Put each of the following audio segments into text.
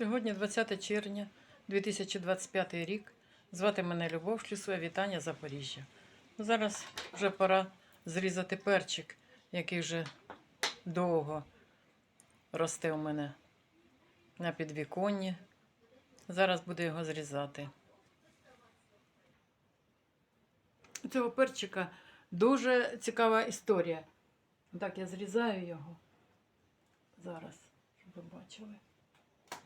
Сьогодні 20 червня 2025 рік. Звати мене Любов Шлісова, вітання Запоріжжя. Зараз вже пора зрізати перчик, який вже довго росте у мене на підвіконні. Зараз буду його зрізати. У цього перчика дуже цікава історія. Так, я зрізаю його зараз, щоб ви бачили.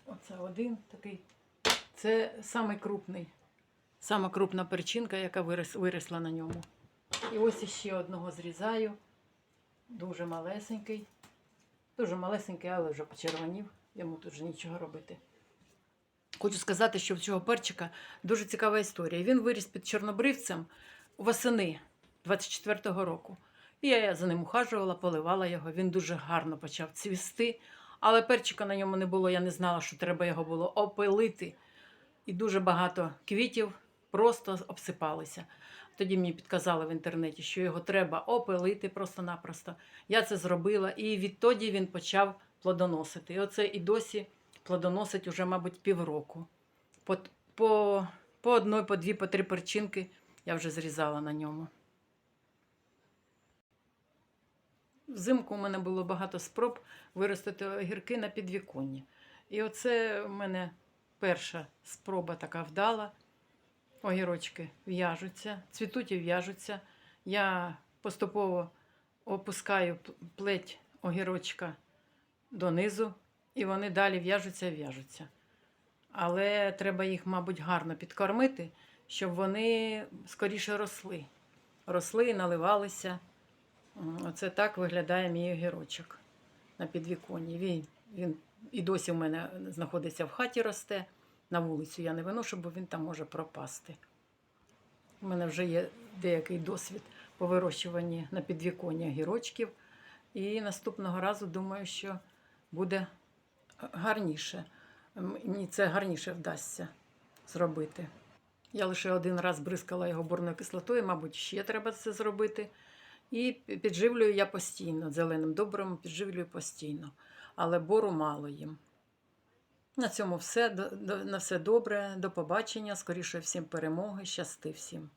Оце один такий. Це самий крупний. Сама крупна перчинка, яка вирос, виросла на ньому. І ось іще одного зрізаю. Дуже малесенький. Дуже малесенький, але вже почервонів. Йому тут вже нічого робити. Хочу сказати, що в цього перчика дуже цікава історія. Він виріс під чорнобривцем восени 24-го року. І я за ним ухажувала, поливала його. Він дуже гарно почав цвісти. Але перчика на ньому не було, я не знала, що треба його було опилити. І дуже багато квітів просто обсипалися. Тоді мені підказали в інтернеті, що його треба опилити просто-напросто. Я це зробила, і відтоді він почав плодоносити. І оце і досі плодоносить уже, мабуть, півроку. По, по, по одної, по дві, по три перчинки я вже зрізала на ньому. Взимку у мене було багато спроб виростити огірки на підвіконні. І оце в мене перша спроба така вдала. Огірочки в'яжуться, цвітуть і в'яжуться. Я поступово опускаю плеть огірочка донизу, і вони далі в'яжуться і в'яжуться. Але треба їх, мабуть, гарно підкормити, щоб вони скоріше росли. Росли і наливалися. Оце так виглядає мій огірочок на підвіконні. Він, він і досі в мене знаходиться в хаті, росте. На вулицю я не виношу, бо він там може пропасти. У мене вже є деякий досвід по вирощуванні на підвіконні огірочків. І наступного разу думаю, що буде гарніше. Мені це гарніше вдасться зробити. Я лише один раз бризкала його борною кислотою, мабуть, ще треба це зробити. І підживлюю я постійно. Зеленим добром підживлюю постійно. Але бору мало їм. На цьому все. На все добре. До побачення. Скоріше всім перемоги. Щасти всім.